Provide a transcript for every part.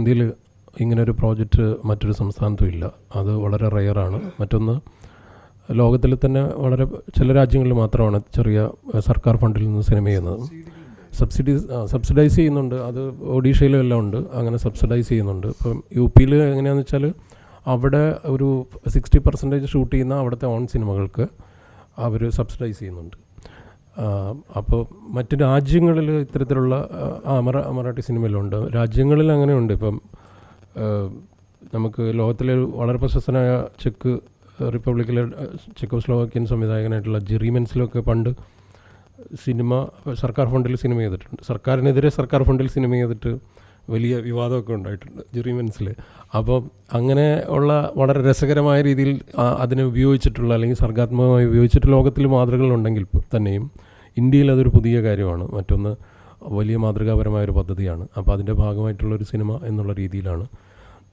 ഇന്ത്യയിൽ ഇങ്ങനൊരു പ്രോജക്റ്റ് മറ്റൊരു സംസ്ഥാനത്തും ഇല്ല. അത് വളരെ റെയറാണ് മറ്റൊന്ന് ലോകത്തിൽ തന്നെ വളരെ ചില രാജ്യങ്ങളിൽ മാത്രമാണ് ചെറിയ സർക്കാർ ഫണ്ടിൽ നിന്ന് സിനിമ ചെയ്യുന്നത്. സബ്സിഡീസ് സബ്സിഡൈസ് ചെയ്യുന്നുണ്ട്. അത് ഒഡീഷയിലും എല്ലാം ഉണ്ട്. അങ്ങനെ സബ്സിഡൈസ് ചെയ്യുന്നുണ്ട്. ഇപ്പം യു പിയിൽ എങ്ങനെയാണെന്ന് വെച്ചാൽ അവിടെ ഒരു സിക്സ്റ്റി പെർസെന്റേജ് ഷൂട്ട് ചെയ്യുന്ന അവിടുത്തെ ഓൺ സിനിമകൾക്ക് അവർ സബ്സിഡൈസ് ചെയ്യുന്നുണ്ട്. അപ്പോൾ മറ്റു രാജ്യങ്ങളിൽ ഇത്തരത്തിലുള്ള ആ, മറ മറാഠി സിനിമയിലുണ്ട്. രാജ്യങ്ങളിൽ അങ്ങനെയുണ്ട്. ഇപ്പം നമുക്ക് ലോകത്തിലെ വളരെ പ്രശസ്തനായ ചെക്ക് റിപ്പബ്ലിക്കിലെ ചെക്കോസ്ലോവാക്യൻ സംവിധായകനായിട്ടുള്ള ജെറിമെൻസിലൊക്കെ പണ്ട് സിനിമ സർക്കാർ ഫണ്ടിൽ സിനിമ ചെയ്തിട്ടുണ്ട്. സർക്കാരിനെതിരെ സർക്കാർ ഫണ്ടിൽ സിനിമ ചെയ്തിട്ട് വലിയ വിവാദമൊക്കെ ഉണ്ടായിട്ടുണ്ട് ജെറിമെൻസിൽ അപ്പം അങ്ങനെ ഉള്ള വളരെ രസകരമായ രീതിയിൽ അതിനെ ഉപയോഗിച്ചിട്ടുള്ള അല്ലെങ്കിൽ സർഗാത്മകമായി ഉപയോഗിച്ചിട്ട് ലോകത്തിൽ മാതൃകകളുണ്ടെങ്കിൽ തന്നെയും ഇന്ത്യയിൽ അതൊരു പുതിയ കാര്യമാണ്. മറ്റൊന്ന് വലിയ മാതൃകാപരമായ ഒരു പദ്ധതിയാണ്. അപ്പോൾ അതിന്റെ ഭാഗമായിട്ടുള്ളൊരു സിനിമ എന്നുള്ള രീതിയിലാണ്.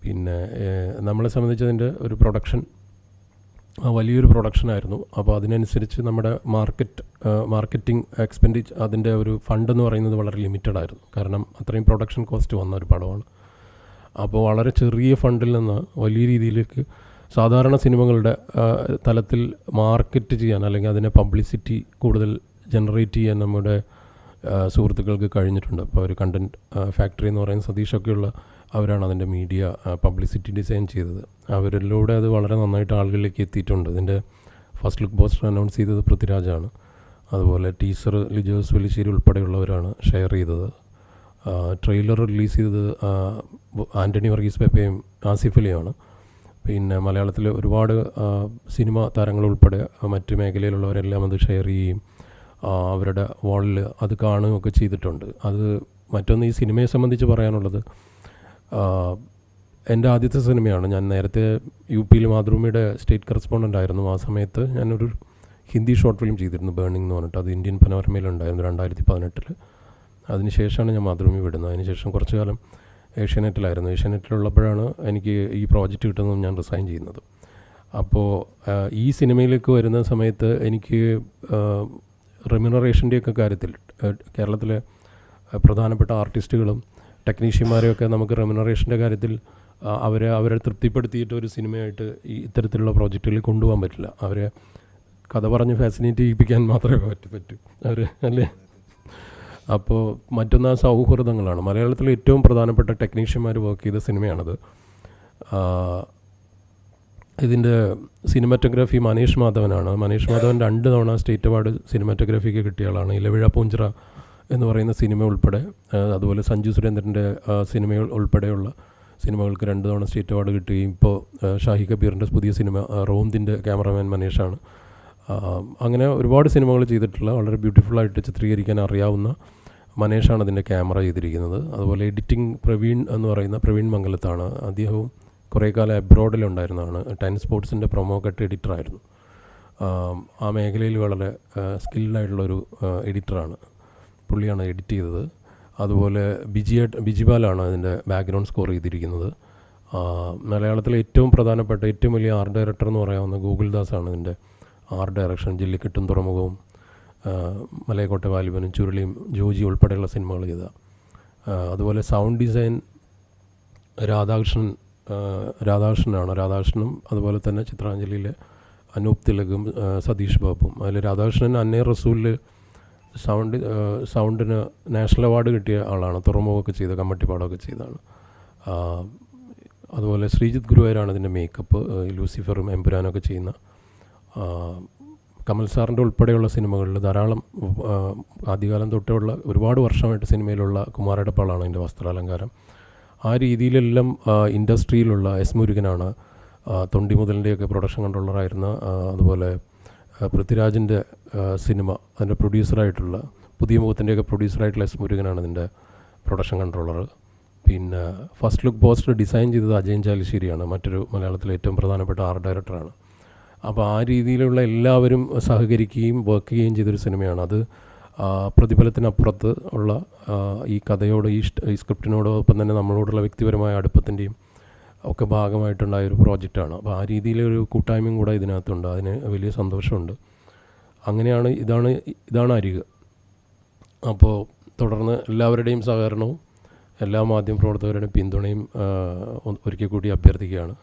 പിന്നെ നമ്മളെ സംബന്ധിച്ചതിന്റെ ഒരു പ്രൊഡക്ഷൻ ആ, പ്രൊഡക്ഷൻ ആയിരുന്നു അപ്പോൾ അതിനനുസരിച്ച് നമ്മുടെ മാർക്കറ്റ് മാർക്കറ്റിംഗ് എക്സ്പെൻഡിച്ച് അതിന്റെ ഒരു ഫണ്ട് എന്ന് പറയുന്നത് വളരെ ലിമിറ്റഡ് ആയിരുന്നു. കാരണം അത്രയും പ്രൊഡക്ഷൻ കോസ്റ്റ് വന്ന ഒരു പടമാണ്. അപ്പോൾ വളരെ ചെറിയ ഫണ്ടിൽ നിന്ന് വലിയ രീതിയിലേക്ക് സാധാരണ സിനിമകളുടെ തലത്തിൽ മാർക്കറ്റ് ചെയ്യാൻ അല്ലെങ്കിൽ അതിനെ പബ്ലിസിറ്റി കൂടുതൽ ജനറേറ്റ് ചെയ്യാൻ നമ്മുടെ സുഹൃത്തുക്കൾക്ക് കഴിഞ്ഞിട്ടുണ്ട്. അപ്പോൾ ഒരു കണ്ടന്റ് ഫാക്ടറി എന്ന് പറയുന്ന സതീഷൊക്കെയുള്ള അവരാണ് അതിന്റെ മീഡിയ പബ്ലിസിറ്റി ഡിസൈൻ ചെയ്തത്. അവരിലൂടെ അത് വളരെ നന്നായിട്ട് ആളുകളിലേക്ക് എത്തിയിട്ടുണ്ട്. ഇതിന്റെ ഫസ്റ്റ് ലുക്ക് പോസ്റ്റർ അനൗൺസ് ചെയ്തത് പൃഥ്വിരാജാണ്. അതുപോലെ ടീച്ചർ ലിജോസ് വലിശ്ശേരി ഉൾപ്പെടെയുള്ളവരാണ് ഷെയർ ചെയ്തത്. ട്രെയിലർ റിലീസ് ചെയ്തത് ആന്റണി വർഗീസ് പെപ്പയും ആസിഫ് അലിയുമാണ്. പിന്നെ മലയാളത്തിലെ ഒരുപാട് സിനിമ താരങ്ങൾ ഉൾപ്പെടെ മറ്റ് മേഖലയിലുള്ളവരെല്ലാം അത് ഷെയർ ചെയ്യുകയും അവരുടെ വാളിൽ അത് കാണുകയൊക്കെ ചെയ്തിട്ടുണ്ട്. അത് മറ്റൊന്ന് ഈ സിനിമയെ സംബന്ധിച്ച് പറയാനുള്ളത് എന്റെ ആദ്യത്തെ സിനിമയാണ്. ഞാൻ നേരത്തെ യു പിയിൽ മാതൃഭൂമിയുടെ സ്റ്റേറ്റ് കറസ്പോണ്ടന്റ് ആയിരുന്നു. ആ സമയത്ത് ഞാനൊരു ഹിന്ദി ഷോർട്ട് ഫിലിം ചെയ്തിരുന്നു ബേണിംഗ് എന്ന് പറഞ്ഞിട്ട്. അത് ഇന്ത്യൻ പനോരമയിലുണ്ടായിരുന്നു രണ്ടായിരത്തി പതിനെട്ടിൽ അതിനുശേഷമാണ് ഞാൻ മാതൃഭൂമി വിടുന്നത്. അതിനുശേഷം കുറച്ച് കാലം ഏഷ്യാനെറ്റിലായിരുന്നു. ഏഷ്യാനെറ്റിലുള്ളപ്പോഴാണ് എനിക്ക് ഈ പ്രോജക്റ്റ് കിട്ടുന്നതും ഞാൻ റിസൈൻ ചെയ്യുന്നത്. അപ്പോൾ ഈ സിനിമയിലേക്ക് വരുന്ന സമയത്ത് എനിക്ക് റെമ്യൂണറേഷന്റെയൊക്കെ കാര്യത്തിൽ കേരളത്തിലെ പ്രധാനപ്പെട്ട ആർട്ടിസ്റ്റുകളും ടെക്നീഷ്യന്മാരെയൊക്കെ നമുക്ക് റെമ്യൂണറേഷന്റെ കാര്യത്തിൽ അവരെ അവരെ തൃപ്തിപ്പെടുത്തിയിട്ട് ഒരു സിനിമയായിട്ട് ഈ ഇത്തരത്തിലുള്ള പ്രോജക്റ്റുകളിൽ കൊണ്ടുപോകാൻ പറ്റില്ല. അവരെ കഥ പറഞ്ഞ് ഫാസിനേറ്റ് ചെയ്യിപ്പിക്കാൻ മാത്രമേ പറ്റൂ പറ്റൂ. അവർ അല്ലേ? അപ്പോൾ മറ്റൊന്ന് ആ സൗഹൃദങ്ങളാണ്. മലയാളത്തിലെ ഏറ്റവും പ്രധാനപ്പെട്ട ടെക്നീഷ്യന്മാർ വർക്ക് ചെയ്ത സിനിമയാണത്. ഇതിന്റെ സിനിമാറ്റോഗ്രാഫി മനീഷ് മാധവനാണ്. മനീഷ് മാധവൻ രണ്ട് തവണ സ്റ്റേറ്റ് അവാർഡ് സിനിമാറ്റോഗ്രാഫിക്ക് കിട്ടിയ ആളാണ്. ഇലവിഴ പൂഞ്ചിറ എന്ന് പറയുന്ന സിനിമ ഉൾപ്പെടെ അതുപോലെ സഞ്ജു സുരേന്ദ്രന്റെ സിനിമകൾ ഉൾപ്പെടെയുള്ള സിനിമകൾക്ക് രണ്ട് തവണ സ്റ്റേറ്റ് അവാർഡ് കിട്ടുകയും ഇപ്പോൾ ഷാഹി കബീറിന്റെ പുതിയ സിനിമ റോന്തിന്റെ ക്യാമറമാൻ മനീഷാണ്. അങ്ങനെ ഒരുപാട് സിനിമകൾ ചെയ്തിട്ടുള്ള വളരെ ബ്യൂട്ടിഫുള്ളായിട്ട് ചിത്രീകരിക്കാൻ അറിയാവുന്ന മനേഷാണ് അതിന്റെ ക്യാമറ ചെയ്തിരിക്കുന്നത്. അതുപോലെ എഡിറ്റിംഗ് പ്രവീൺ എന്ന് പറയുന്ന പ്രവീൺ മംഗലത്താണ്. അദ്ദേഹവും കുറേ കാലം അബ്രോഡിലുണ്ടായിരുന്നതാണ് ടെൻ സ്പോർട്സിന്റെ പ്രൊമോ കട്ട് എഡിറ്ററായിരുന്നു ആ മേഖലയിൽ വളരെ സ്കിൽഡായിട്ടുള്ളൊരു എഡിറ്ററാണ് പുള്ളിയാണ് എഡിറ്റ് ചെയ്തത്. അതുപോലെ ബിജിയ ബിജിപാലാണ് അതിന്റെ ബാക്ക്ഗ്രൗണ്ട് സ്കോർ ചെയ്തിരിക്കുന്നത്. മലയാളത്തിലെ ഏറ്റവും പ്രധാനപ്പെട്ട ഏറ്റവും വലിയ ആർട്ട് ഡയറക്ടർ എന്ന് പറയാവുന്ന ഗൂഗിൾ ദാസാണ് ഇതിന്റെ ആർട്ട് ഡയറക്ഷൻ ജില്ലിക്കെട്ടും തുറമുഖവും മലയക്കോട്ടെ വാലിബനും ചുരുളിയും ജോജി ഉൾപ്പെടെയുള്ള സിനിമകൾ ചെയ്ത. അതുപോലെ സൗണ്ട് ഡിസൈൻ രാധാകൃഷ്ണൻ രാധാകൃഷ്ണനാണ്. രാധാകൃഷ്ണനും അതുപോലെ തന്നെ ചിത്രാഞ്ജലിയിലെ അനൂപ് തിലകും സതീഷ് ബാബുവും അതിൽ രാധാകൃഷ്ണൻ അന്നേ റസൂലിൽ സൗണ്ട് സൗണ്ടിന് നാഷണൽ അവാർഡ് കിട്ടിയ ആളാണ്. തുറമുഖമൊക്കെ ചെയ്ത കമ്മട്ടിപ്പാടമൊക്കെ ചെയ്തതാണ്. ആ, അതുപോലെ ശ്രീജിത്ത് ഗുരുവായൂരാണ് ഇതിന്റെ മേക്കപ്പ്. ലൂസിഫറും എംപുരാനൊക്കെ ചെയ്യുന്ന കമൽ സാറിന്റെ ഉൾപ്പെടെയുള്ള സിനിമകളിൽ ധാരാളം ആദ്യകാലം തൊട്ടുള്ള ഒരുപാട് വർഷമായിട്ട് സിനിമയിലുള്ള കുമാരടപ്പാളാണ് അതിന്റെ വസ്ത്രാലങ്കാരം. ആ രീതിയിലെല്ലാം ഇൻഡസ്ട്രിയിലുള്ള എസ് മുരുകനാണ് തൊണ്ടി മുതലിന്റെയൊക്കെ പ്രൊഡക്ഷൻ കൺട്രോളറായിരുന്ന അതുപോലെ പൃഥ്വിരാജിന്റെ സിനിമ അതിന്റെ പ്രൊഡ്യൂസറായിട്ടുള്ള പുതിയ മുഖത്തിന്റെയൊക്കെ പ്രൊഡ്യൂസറായിട്ടുള്ള എസ് മുരുകനാണ് ഇതിന്റെ പ്രൊഡക്ഷൻ കൺട്രോളർ. പിന്നെ ഫസ്റ്റ് ലുക്ക് പോസ്റ്റർ ഡിസൈൻ ചെയ്തത് അജയൻ ചാലിശ്ശേരിയാണ് മറ്റൊരു മലയാളത്തിലെ ഏറ്റവും പ്രധാനപ്പെട്ട ആർട്ട് ഡയറക്ടറാണ്. അപ്പോൾ ആ രീതിയിലുള്ള എല്ലാവരും സഹകരിക്കുകയും വർക്ക് ചെയ്യുകയും ചെയ്തൊരു സിനിമയാണ്. അത് പ്രതിഫലത്തിനപ്പുറത്ത് ഉള്ള ഈ കഥയോട് ഈ ഈ സ്ക്രിപ്റ്റിനോടൊപ്പം തന്നെ നമ്മളോടുള്ള വ്യക്തിപരമായ അടുപ്പത്തിന്റെയും ഒക്കെ ഭാഗമായിട്ടുണ്ടായ ഒരു പ്രോജക്റ്റാണ്. അപ്പോൾ ആ രീതിയിലൊരു കൂട്ടായ്മയും കൂടെ ഇതിനകത്തുണ്ട്. അതിന് വലിയ സന്തോഷമുണ്ട്. അങ്ങനെയാണ് ഇതാണ് ഇതാണ് അരിക് അപ്പോൾ തുടർന്ന് എല്ലാവരുടെയും സഹകരണവും എല്ലാ മാധ്യമ പ്രവർത്തകരുടെയും പിന്തുണയും ഒരിക്കൽ കൂടി അഭ്യർത്ഥിക്കുകയാണ്.